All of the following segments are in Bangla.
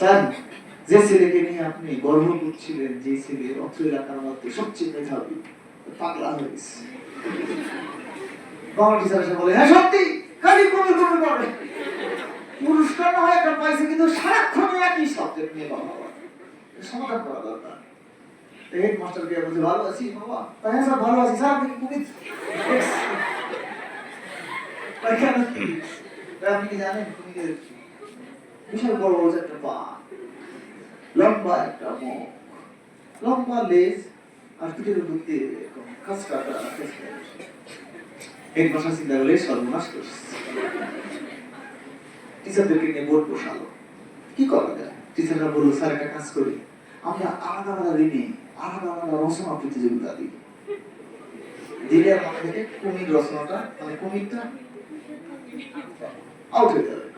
স্যার, যে ছেলেকে নিয়ে আপনি গর্ব করছিলেন যে ছেলে অত্র এলাকার মধ্যে সবচেয়ে মেধাবী পাগলা হয়েছে বাবা টিচার এসে বলে হ্যাঁ সত্যি, খালি কমে কমে পড়ে পুরস্কার না হয়, একটা পাইছে, কিন্তু সারাক্ষণ একই সাবজেক্ট নিয়ে বাবা সমাধান করা দরকার। হেড মাস্টার বলছে, ভালো আছি বাবা? তা হ্যাঁ স্যার, ভালো আছি। স্যার, আপনি তাই কি? তাই আপনি কি জানেন কুমিরের বিশাল বড় বড় একটা পা। লম্বা একটা মুখ। লম্বা লেজ আর পিঠের উপর এরকম খাঁচকা এক চিন্তা করলে সর্বনাশ করছে। টিচারদেরকে নিয়ে বোর্ড বসালো। কি করা যায়? টিচাররা বলল, স্যার, একটা কাজ করি। আমরা আলাদা আলাদা ঋণে আলাদা আলাদা রচনা প্রতিযোগিতা দিই। দিলে আমাদের থেকে কুমির রচনাটা মানে কুমিরটা আউট হয়ে যাবে।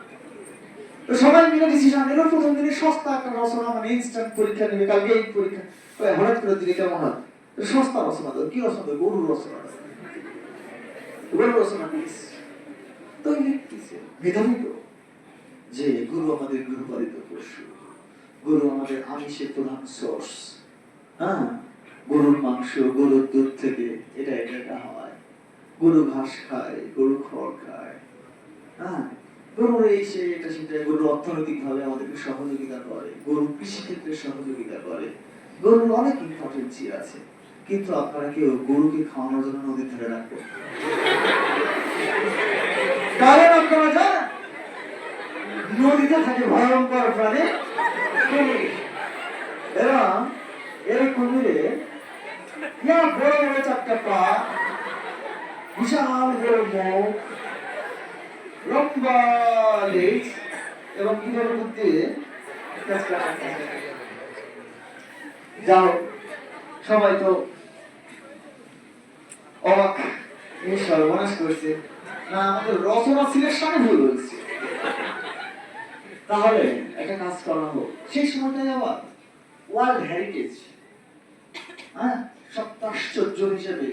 তো সবাই মিলে ডিসিশন নিল, প্রথম দিনে সস্তা একটা রচনা মানে ইনস্ট্যান্ট পরীক্ষা নেবে, কালকে এই পরীক্ষা। হঠাৎ করে দিলে কেমন হয়? সস্তা রচনা দাও কি রচনা দাও গরুর রচনা গরুর রচনা দিস তো লিখতেছে মেধাবী তো, যে গরু আমাদের গৃহপালিত পশু। গরু আমাদের আমিষের প্রধান সোর্স হ্যাঁ? গরুর মাংস, গরুর দুধ থেকে এটা এটা হয়। গরু ঘাস খায়, গরু খড় খায়। হ্যাঁ? গরুর এই সে এটা সেটা গরু অর্থনৈতিক ভাবে আমাদেরকে সহযোগিতা করে, গরু কৃষি ক্ষেত্রে সহযোগিতা করে। গরুর অনেক ইম্পর্টেন্সি আছে। কিন্তু আপনারা কেউ গরুকে খাওয়ানোর জন্য নদীর ধারে রাখবেন? কারণ আপনারা জানেন নদীতে থাকে ভয়ঙ্কর প্রাণী। কুমির এবং কুমিরে, ইয়া বড় বড় চারটা পা, বিশাল বড় মুখ যাও, সবাই তো অবাক এই সর্বনাশ করছে না, আমাদের রচনা সিলেকশনে ভুল হয়েছে। তাহলে একটা কাজ করা হোক। সেই সময়টাই আবার ওয়ার্ল্ড হেরিটেজ হ্যাঁ? সপ্তাহ আশ্চর্য হিসেবে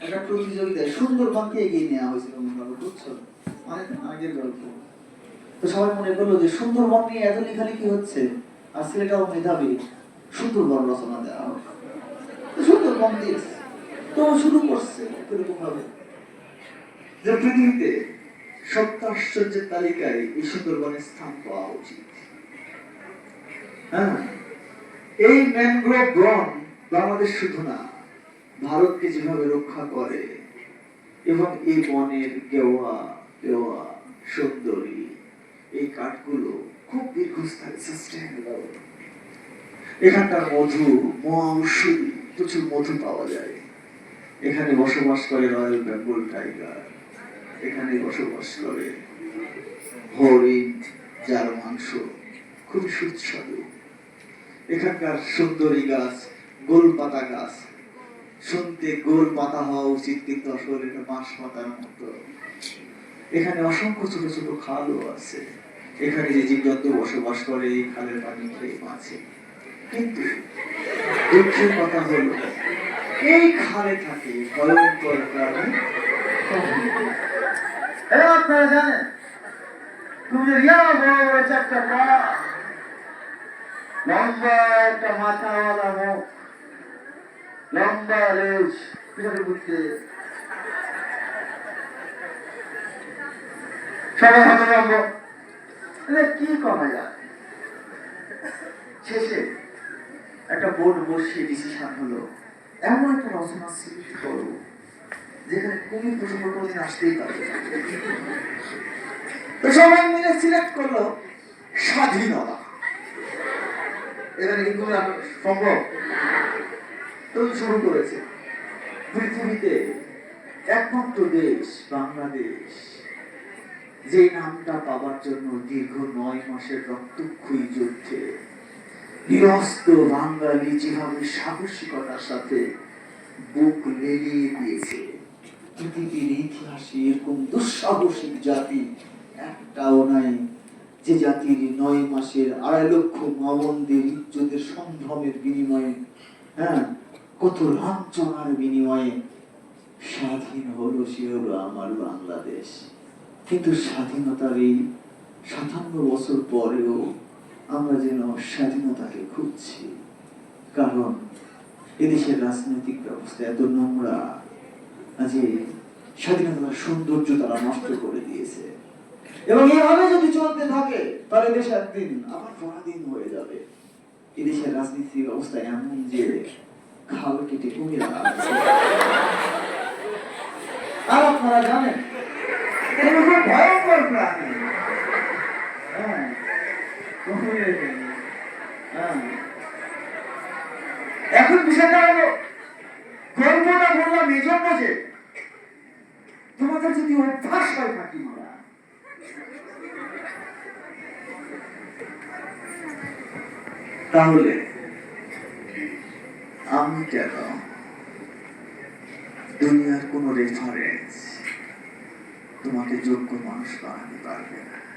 একটা প্রতিযোগিতায় সুন্দরবনকে এগিয়ে নেওয়া হয়েছিল বুঝছ? অনেক আগের গল্প। তো সবাই মনে করল যে সুন্দরবন নিয়ে এত লেখালেখি হচ্ছে, আর ছেলেটাও মেধাবী, সুন্দরবন রচনা দেওয়া সুন্দরবন তো শুরু করছে এরকম ভাবে যে পৃথিবীতে তালিকায় এই সুন্দরবনের স্থান পাওয়া উচিত। হ্যাঁ এই ম্যানগ্রোভ বন বাংলাদেশ শুধু না, ভারতকে যেভাবে রক্ষা করে, এবং এই বনের গেওয়া দেওয়া সুন্দরী। এই কাঠগুলো খুব দীর্ঘস্থায়ী সাস্টেনেবল এখানকার মধু মহা প্রচুর মধু পাওয়া যায়। এখানে বসবাস করে রয়্যাল বেঙ্গল টাইগার। এখানে বসবাস করে হরিণ, যার মাংস খুবই সুস্বাদু। এখানকার সুন্দরী গাছ, গোল পাতা গাছ। শুনতে গোল পাতা হওয়া উচিত, কিন্তু আসলে এটা বাঁশ পাতার মতো। এখানে অসংখ্য ছোট ছোট খালও আছে। এখানে যে জীবজন্তু বসবাস করে, এই খালের পানি খেয়ে বাঁচে। কিন্তু দুঃখের কথা হলো, এই খালে থাকে ভয়ঙ্কর প্রাণী আপনারা জানেন লম্বা একটা মাথাওয়ালা মুখ, লম্বা পিছনে সবাই কি করা যায় শেষে একটা বোর্ড বসিয়ে ডিসিশন হলো, এমন একটা রচনা সৃষ্টি করো, যেখানে কুমির প্রসঙ্গ কোনদিন আসতেই পারবে তো সবাই মিলে সিলেক্ট করল স্বাধীনতা। এখানে কি কুমির সম্ভব? তো শুরু করেছে পৃথিবীতে একমাত্র দেশ, বাংলাদেশ। যে নামটা পাওয়ার জন্য দীর্ঘ নয় মাসের রক্তক্ষয়ী যুদ্ধে নিরস্ত বাঙালি যেভাবে সাহসিকতার সাথে বুক লেলিয়ে দিয়েছে, পৃথিবীর ইতিহাসে এরকম দুঃসাহসিক জাতি একটাও নাই যে জাতির নয় মাসের আড়াই লক্ষ মামনদের ইজ্জতের সম্ভ্রমের বিনিময়ে হ্যাঁ কত লাঞ্ছনার বিনিময়ে স্বাধীন হলো সে হলো আমার বাংলাদেশ। কিন্তু স্বাধীনতার এই সাতান্ন বছর পরেও আমরা যেন স্বাধীনতাকে খুঁজছি। কারণ এদেশের রাজনৈতিক ব্যবস্থা এত নোংরা যে স্বাধীনতার সৌন্দর্য তারা নষ্ট করে দিয়েছে। এবং এভাবে যদি চলতে থাকে, তাহলে দেশ একদিন আবার পরাধীন হয়ে যাবে। এদেশের রাজনীতির অবস্থা এমন যে খাল কেটে কুমিরা। আর আপনারা জানেন ভয়ঙ্কর হ্যাঁ। হ্যাঁ এখন বিষয়টা হলো গল্পটা বললাম এই জন্য যে তোমাদের যদি অভ্যাস হয় ফাঁকি তাহলে আমি কেন দুনিয়ার কোন রেফারেন্স তোমাকে যোগ্য মানুষ বানাতে পারবে না।